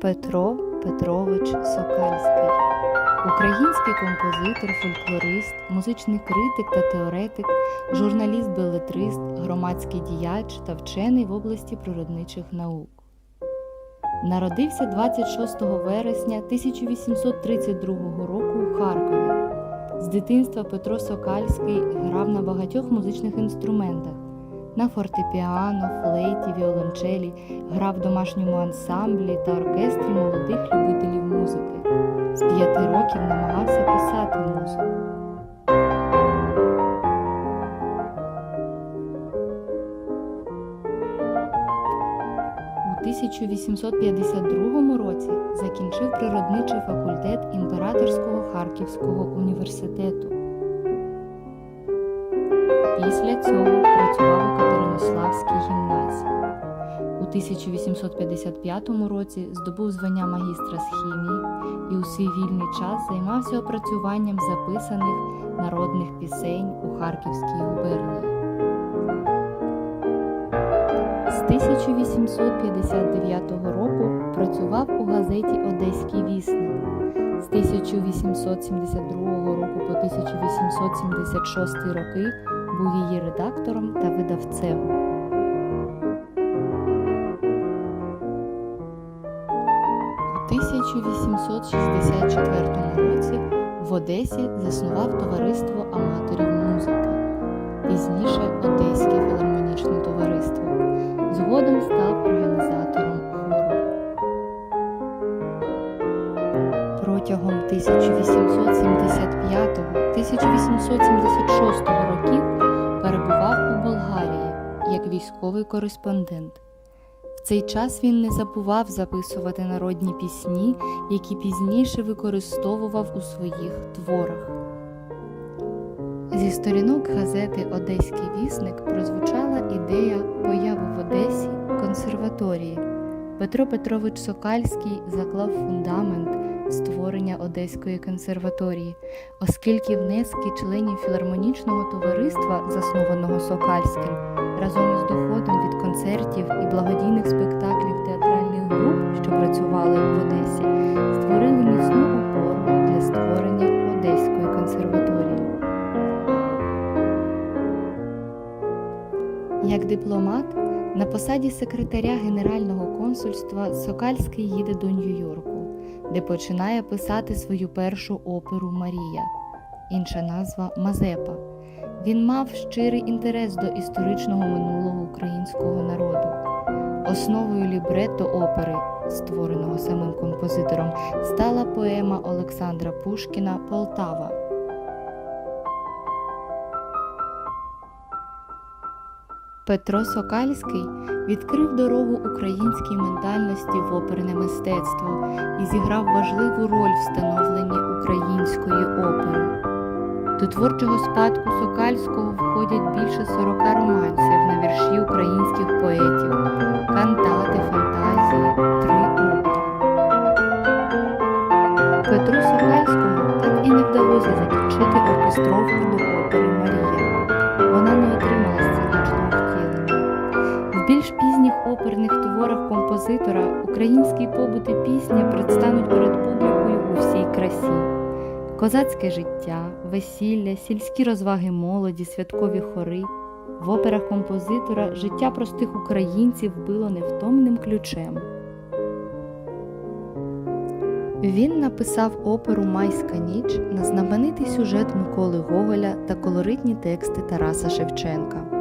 Петро Петрович Сокальський, український композитор, фольклорист, музичний критик та теоретик, журналіст-белетрист, громадський діяч та вчений в області природничих наук. Народився 26 вересня 1832 року у Харкові. З дитинства Петро Сокальський грав на багатьох музичних інструментах на фортепіано, флейті, віолончелі, грав в домашньому ансамблі та оркестрі молодих любителів музики. З п'яти років намагався писати музику. У 1852 році закінчив природничий факультет Імператорського Харківського університету. Після цього працював у гімназії. У 1855 році здобув звання магістра з хімії і у свій вільний час займався опрацюванням записаних народних пісень у Харківській губернії. З 1859 року працював у газеті Одеський вісник. З 1872 року по 1876 роки був її редактором та видавцем. У 1864 році в Одесі заснував товариство аматорів музики, пізніше Одеське філармонічне товариство. Згодом став організатором. Протягом 1875-1876 років перебував у Болгарії як військовий кореспондент. В цей час він не забував записувати народні пісні, які пізніше використовував у своїх творах. Зі сторінок газети Одеський вісник прозвучала ідея появи в Одесі консерваторії. Петро Петрович Сокальський заклав фундамент створення Одеської консерваторії, оскільки внески членів філармонічного товариства, заснованого Сокальським, разом із доходом від концертів і благодійних спектаклів театральних груп, що працювали в Одесі, створили міцну опору для створення Одеської консерваторії. Як дипломат на посаді секретаря Генерального консульства Сокальський їде до Нью-Йорку, де починає писати свою першу оперу Марія, інша назва Мазепа. Він мав щирий інтерес до історичного минулого українського народу. Основою лібретто опери, створеного самим композитором, стала поема Олександра Пушкіна Полтава. Петро Сокальський відкрив дорогу українській ментальності в оперне мистецтво і зіграв важливу роль в становленні української опери. До творчого спадку Сокальського входять більше 40 романсів на вірші українських поетів, кантати, фантазії, три опери. Петру Сокальському так і не вдалося закінчити оркестровку до оперних творах композитора український побут і пісня предстануть перед публікою у всій красі. Козацьке життя, весілля, сільські розваги молоді, святкові хори. В операх композитора життя простих українців било невтомним ключем. Він написав оперу Майська ніч на знаменитий сюжет Миколи Гоголя та колоритні тексти Тараса Шевченка.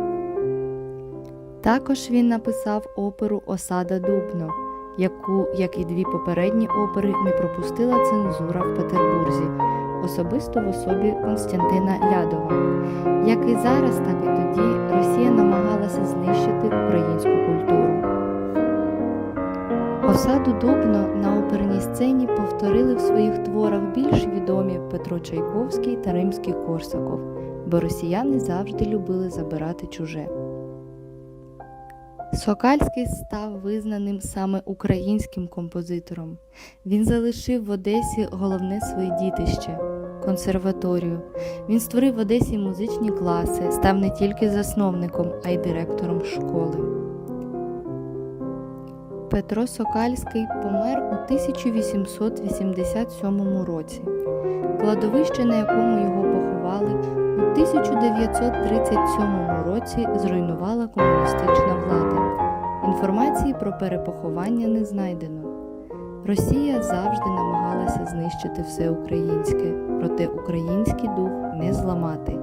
Також він написав оперу Осада Дубно, яку, як і дві попередні опери, не пропустила цензура в Петербурзі, особисто в особі Константина Лядова. Як і зараз, так і тоді Росія намагалася знищити українську культуру. Осаду Дубно на оперній сцені повторили в своїх творах більш відомі Петро Чайковський та Римський Корсаков, бо росіяни завжди любили забирати чуже. Сокальський став визнаним саме українським композитором. Він залишив в Одесі головне своє дітище консерваторію. Він створив в Одесі музичні класи, став не тільки засновником, а й директором школи. Петро Сокальський помер у 1887 році. Кладовище, на якому його поховали, у 1937 році зруйнувала комуністична влада. Інформації про перепоховання не знайдено. Росія завжди намагалася знищити все українське, проте український дух не зламати.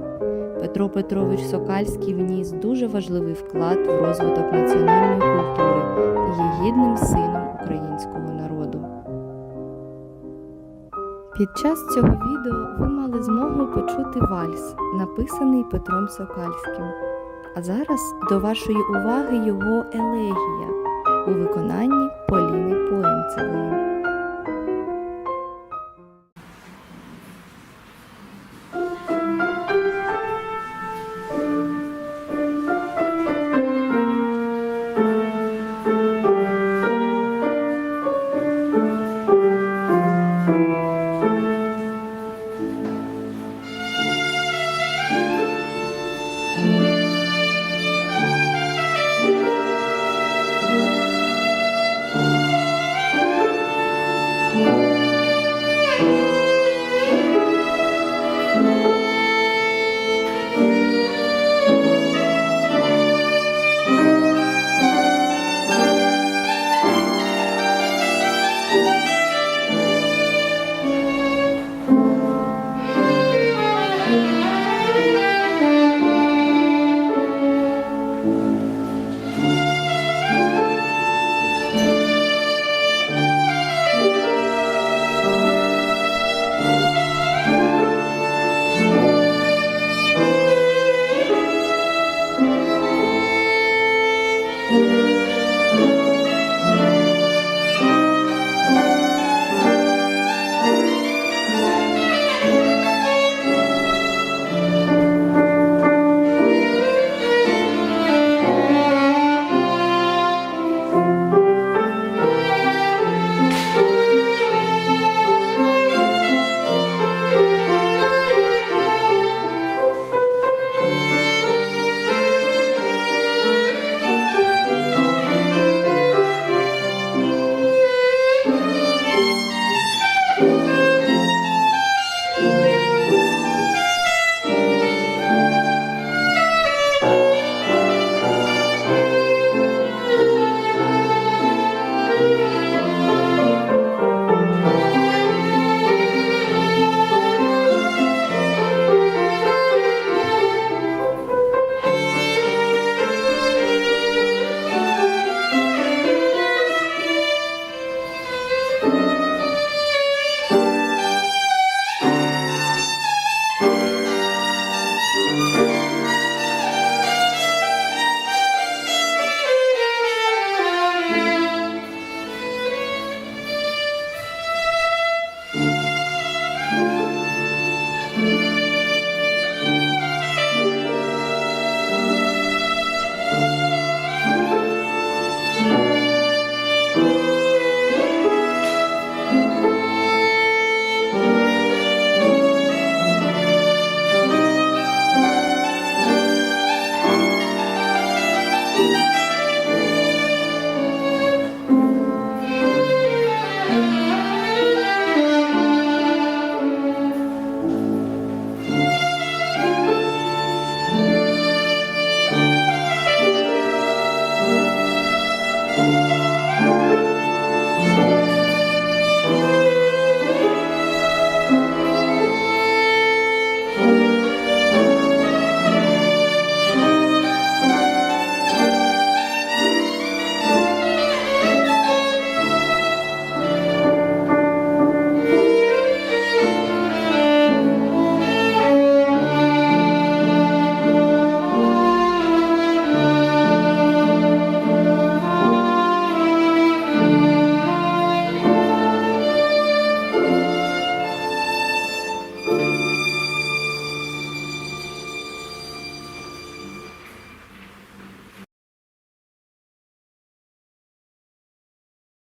Петро Петрович Сокальський вніс дуже важливий вклад в розвиток національної культури і є гідним сином українського народу. Під час цього відео ви мали змогу почути вальс, написаний Петром Сокальським. А зараз до вашої уваги його елегія у виконанні Поліни Поємцевої.